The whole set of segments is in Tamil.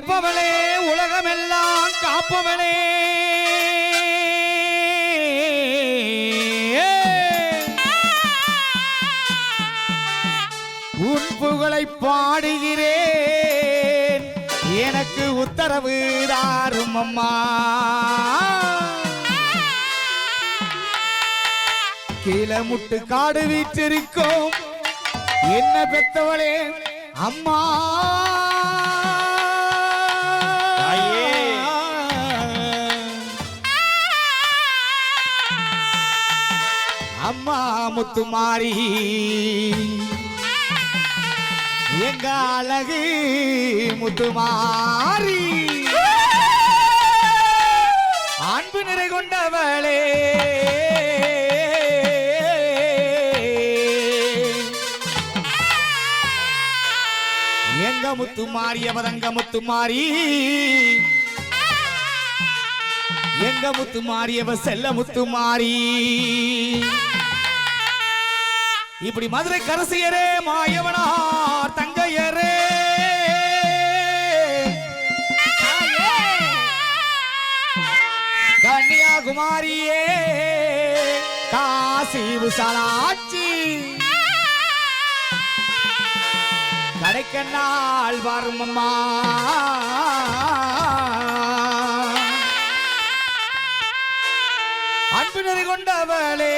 காப்பவளே உலகமெல்லாம் காப்பவளே. உன் புகழை பாடுகிறேன். எனக்கு உத்தரவு தாரும் அம்மா. கீழே முட்டு காடு வீற்றிருக்கும். என்ன பெத்தவளே அம்மா. அம்மா முத்துமாரி எங்க அழகு முத்துமாரி அன்பு நிறை கொண்டவளே. எங்க முத்து முத்துமாரி அவதங்க முத்துமாரி எங்க முத்து மாறியவ செல்ல முத்து மாறி. இப்படி மதுரை கரசியரே மாயவனார் தங்கையரே. கன்னியாகுமாரியே காசி விசாலாட்சி கடைக்கண்ணால் வரும் அம்மா. அன்பு நெறி கொண்டவளே.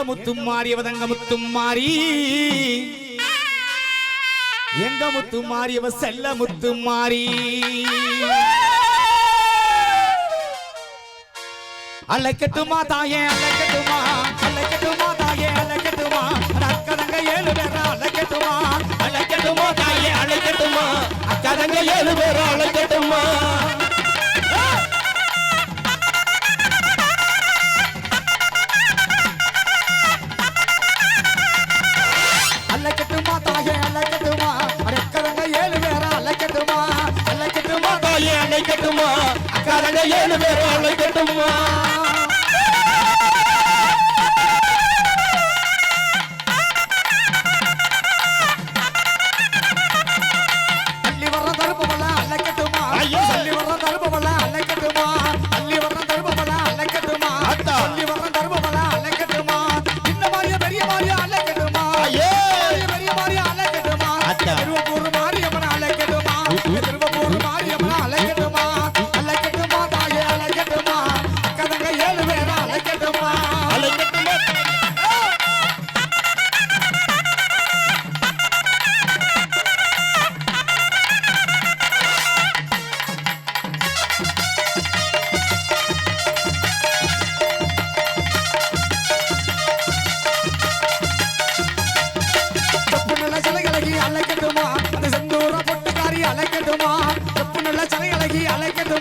எங்க முத்தும் மாறியவதங்க முத்தும் மாறி. எங்க முத்தும் மாறியவ செல்ல முத்து மாறி. அழைக்கட்டுமா தாயே அழைக்கட்டுமா? அழைக்கட்டுமா தாயே அழைக்கட்டுமா? அக்கதங்க ஏழு பேரா அழைக்கட்டுமா? அழைக்கட்டுமா தாயே அழைக்கட்டுமா? அக்காதங்க ஏழு பேரா அழைக்கட்டுமா?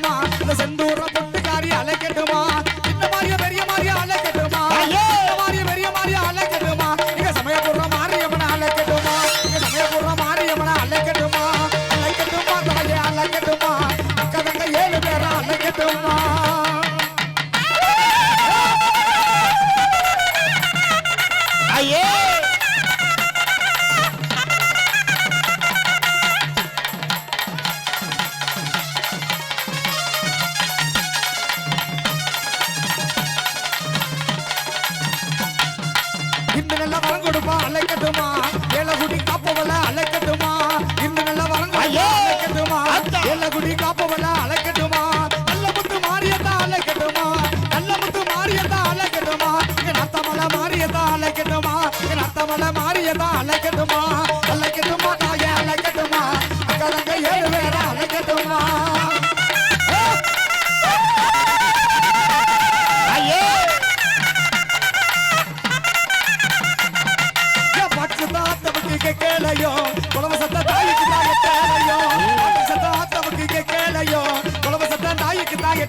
அழைக்கட்டுமா இந்த செந்தூர பொட்டுக்காரி அழைக்கட்டுமா வரம் கொடுப்பா அலைக்கட்டுமா தாய்க்கு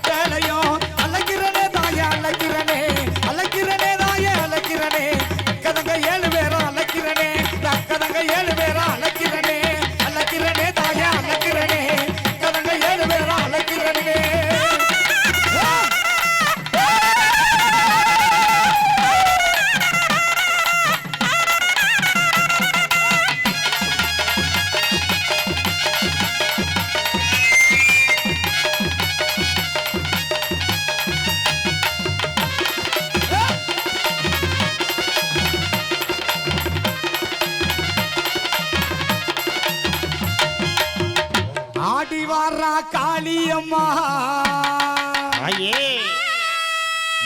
அம்மா.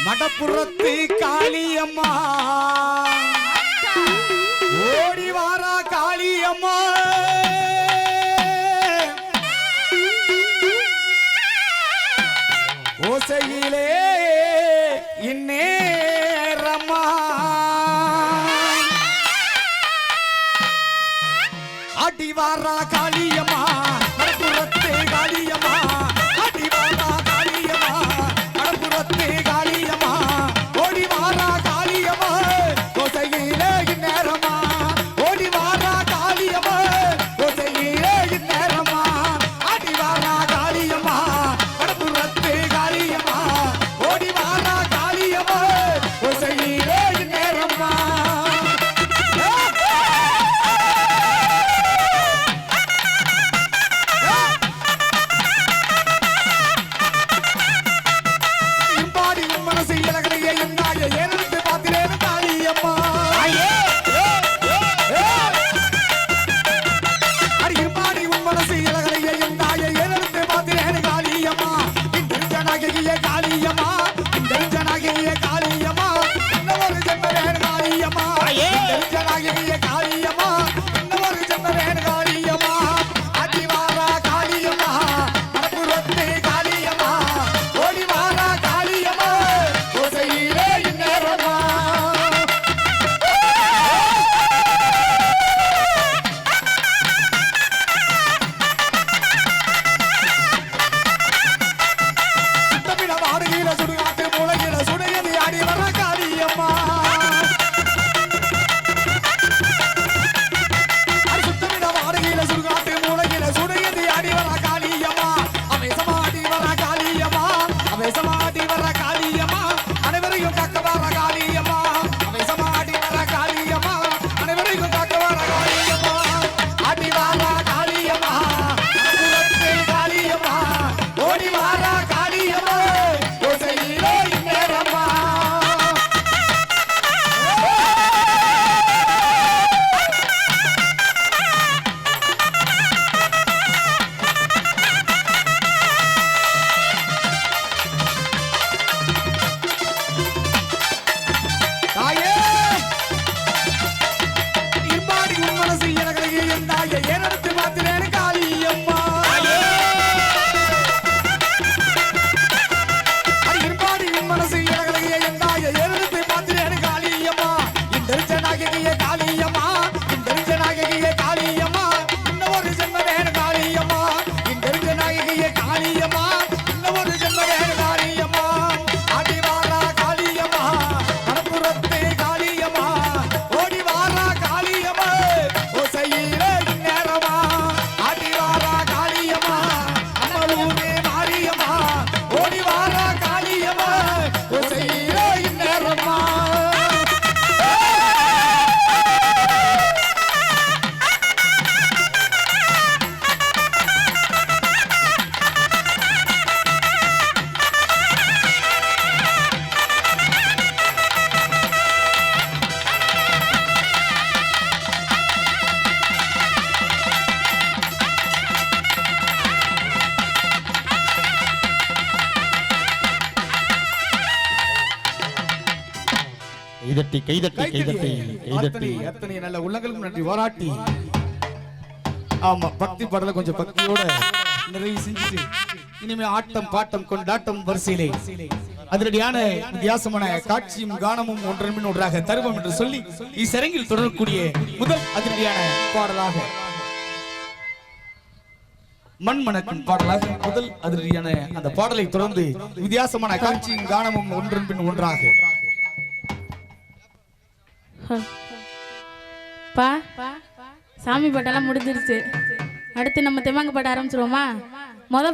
மடப்புறத்து காளியம்மா ஓடி வாரா காளியம்மா ஓசையிலே இந்நேரம்மா. ஆட்டி வாரா காளி கைதட்டி கைதட்டி கைதட்டி கைதட்டி அத்தனை நல்ல உள்ளங்களுக்கும் நன்றி வாராட்டி. ஆமா பக்தி பாடல கொஞ்சம் பக்தியோட நிறைவு செஞ்சுட்டு இனிமே ஆட்டம் பாட்டம் கொண்டாட்டம் வரிசையிலே அதிரடியான வித்தியாசமான காட்சியும் கானமும் ஒன்றன்மின் ஒன்றாக தருவோம் என்று சொல்லி இசரங்கில் தொடரக்கூடிய முதல் அதிரடியான பாடலாக மண்மணக்கும் பாடலாக முதல் அதிரடியான அந்த பாடலை தொடர்ந்து வித்தியாசமான காட்சியும் கானமும் ஒன்றன்பின் ஒன்றாக பா சாமி பாட்டெல்லாம் முடிஞ்சிருச்சு. அடுத்து நம்ம தெம்மாங்க பாட்ட ஆரம்பிச்சிருவோமா? முத